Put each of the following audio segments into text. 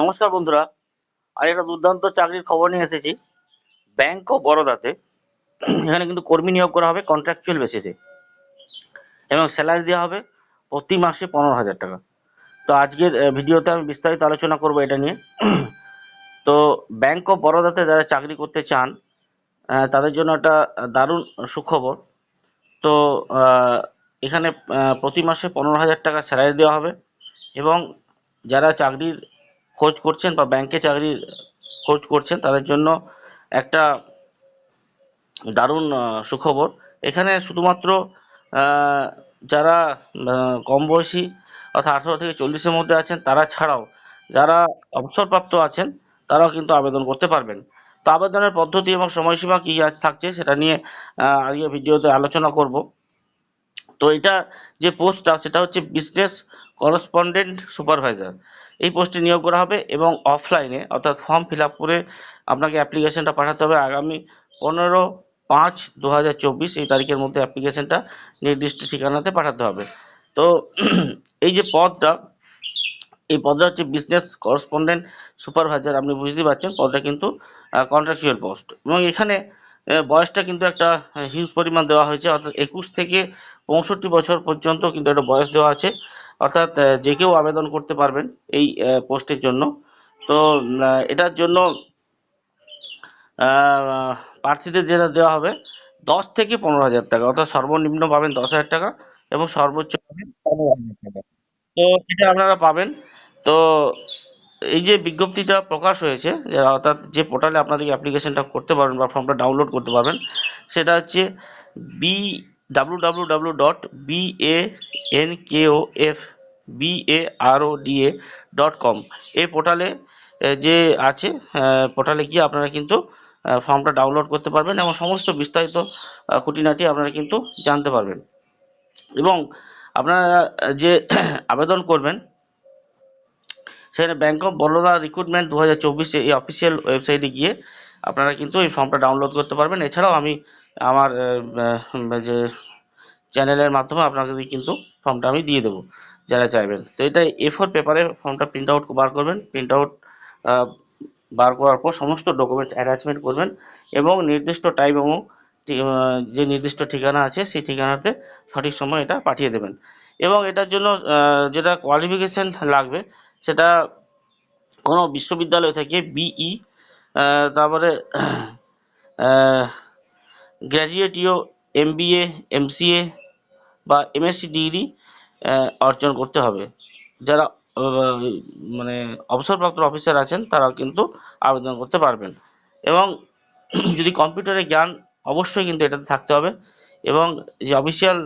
নমস্কার বন্ধুরা আর একটা দুর্দান্ত চাকরির খবর নিয়ে এসেছি। ব্যাংক অফ বরোদাতে এখানে কিন্তু কর্মী নিয়োগ করা হবে কন্ট্রাকচুয়াল বেসিসে এবং স্যালারি দেওয়া হবে প্রতি মাসে পনেরো হাজার টাকা। তো আজকের ভিডিওতে আমি বিস্তারিত আলোচনা করব এটা নিয়ে। তো ব্যাংক অফ বরোদাতে যারা চাকরি করতে চান তাদের জন্য একটা দারুণ সুখবর। তো এখানে প্রতি মাসে পনেরো হাজার টাকা স্যালারি দেওয়া হবে। এবং যারা চাকরির খোঁজ করছেন বা ব্যাংকে চাকরির খোঁজ করছেন, তাদের জন্য একটা দারুণ সুখবর। এখানে শুধুমাত্র যারা কম বয়সী অর্থাৎ আঠারো থেকে চল্লিশের মধ্যে আছেন, তারা ছাড়াও যারা অবসরপ্রাপ্ত আছেন, তারাও কিন্তু আবেদন করতে পারবেন। তো আবেদনের পদ্ধতি এবং সময়সীমা কী থাকছে, সেটা নিয়ে আজকে ভিডিওতে আলোচনা করব। তো এটা যে পোস্টটা সেটা হচ্ছে বিজনেস করসপন্ডেন্ট সুপারভাইজার এই পোস্টে নিয়োগ করা হবে এবং অফলাইনে অর্থাৎ ফর্ম ফিল করে আপনাকে অ্যাপ্লিকেশনটা পাঠাতে হবে আগামী পনেরো পাঁচ দু এই তারিখের মধ্যে অ্যাপ্লিকেশনটা নির্দিষ্ট ঠিকানাতে পাঠাতে হবে। তো এই যে পদটা, এই পদটা হচ্ছে বিজনেস করসপন্ডেন্ট সুপারভাইজার আপনি বুঝতেই পারছেন, পদটা কিন্তু কন্ট্রাকচুয়াল পোস্ট এবং এখানে বয়সটা কিন্তু একটা হিউজ পরিমাণ দেওয়া হয়েছে। অর্থাৎ একুশ থেকে পঁয়ষট্টি বছর পর্যন্ত কিন্তু একটা বয়স দেওয়া আছে। অর্থাৎ যে কেউ আবেদন করতে পারবেন এই পোস্টের জন্য। তো এটার জন্য প্রার্থীদের যেটা দেওয়া হবে, দশ থেকে পনেরো হাজার টাকা। অর্থাৎ সর্বনিম্ন পাবেন দশ হাজার টাকা এবং সর্বোচ্চ পাবেন পনেরো হাজার টাকা। তো এটা আপনারা পাবেন। তো এই যে বিজ্ঞপ্তিটা প্রকাশ হয়েছে অর্থাৎ যে পোর্টালে আপনাদেরকে অ্যাপ্লিকেশনটা করতে পারবেন বা ফর্মটা ডাউনলোড করতে পারবেন, সেটা হচ্ছে B W W W dot B A N K O F B A R O D A dot com এই পোর্টালে যে আছে পোর্টালে গিয়ে আপনারা কিন্তু ফর্মটা ডাউনলোড করতে পারবেন এবং সমস্ত বিস্তারিত খুঁটিনাটি আপনারা কিন্তু জানতে পারবেন। এবং আপনারা যে আবেদন করবেন সেখানে ব্যাঙ্ক অফ বরোদা রিক্রুটমেন্ট দু হাজার চব্বিশে এই অফিসিয়াল ওয়েবসাইটে গিয়ে আপনারা কিন্তু এই ফর্মটা ডাউনলোড করতে পারবেন। এছাড়াও আমি আমার যে চ্যানেলের মাধ্যমে আপনাকে কিন্তু ফর্মটা আমি দিয়ে দেবো, যারা চাইবেন। তো এটা এ ফোর পেপারে ফর্মটা প্রিন্ট আউট বার করবেন। প্রিন্ট আউট বার করার পর সমস্ত ডকুমেন্টস অ্যাটাচমেন্ট করবেন এবং নির্দিষ্ট টাইম এবং যে নির্দিষ্ট ঠিকানা আছে সেই ঠিকানাতে সঠিক সময় এটা পাঠিয়ে দেবেন। এবং এটার জন্য যেটা কোয়ালিফিকেশন লাগবে, সেটা কোনো বিশ্ববিদ্যালয় থেকে বিই তারপরে গ্র্যাজুয়েটিও এমবিএ এমসিএ বা এমএসসি ডিগ্রি অর্জন করতে হবে। যারা মানে অবসরপ্রাপ্ত অফিসার আছেন, তারা কিন্তু আবেদন করতে পারবেন। এবং যদি কম্পিউটারের জ্ঞান, অবশ্যই কিন্তু এটাতে থাকতে হবে। এবং যে অফিসিয়াল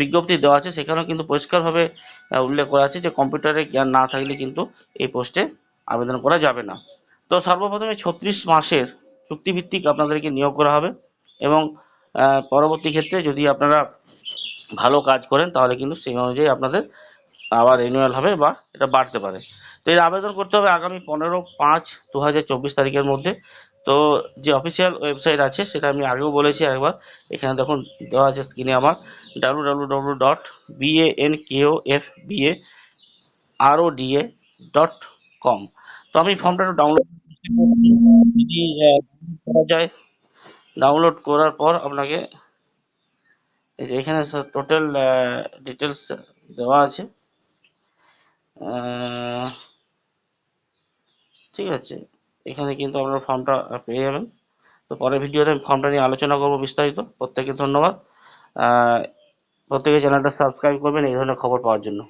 বিজ্ঞপ্তি দেওয়া আছে, সেখানেও কিন্তু পরিষ্কারভাবে উল্লেখ করা আছে যে কম্পিউটারের জ্ঞান না থাকলে কিন্তু এই পোস্টে আবেদন করা যাবে না। তো সর্বপ্রথমে ছত্রিশ মাসের চুক্তিভিত্তিক আপনাদেরকে নিয়োগ করা হবে এবং পরবর্তী ক্ষেত্রে যদি আপনারা ভালো কাজ করেন, তাহলে কিন্তু সেই অনুযায়ী আপনাদের আবার রিনিউয়াল হবে বা এটা বাড়তে পারে। তো এর আবেদন করতে হবে আগামী পনেরো পাঁচ দু তারিখের মধ্যে। তো যে অফিসিয়াল ওয়েবসাইট আছে, সেটা আমি আগেও বলেছি একবার। এখানে দেখুন, দেওয়া আছে স্ক্রিনে আমার। W W W dot B A N K O F B A R O D A dot com তো আমি ফর্মটা একটু ডাউনলোড করা যায় ডাউনলোড করার পর আপনাকে এই যে এখানে টোটাল ডিটেলস দেওয়া আছে। ঠিক আছে। এখানে কিন্তু আপনারা ফর্মটা পেয়ে যাবেন। তো পরের ভিডিওতে আমি ফর্মটা নিয়ে আলোচনা করব বিস্তারিত। প্রত্যেককে ধন্যবাদ। প্রত্যেকে চ্যানেলটা সাবস্ক্রাইব করবেন এই ধরনের খবর পাওয়ার জন্য।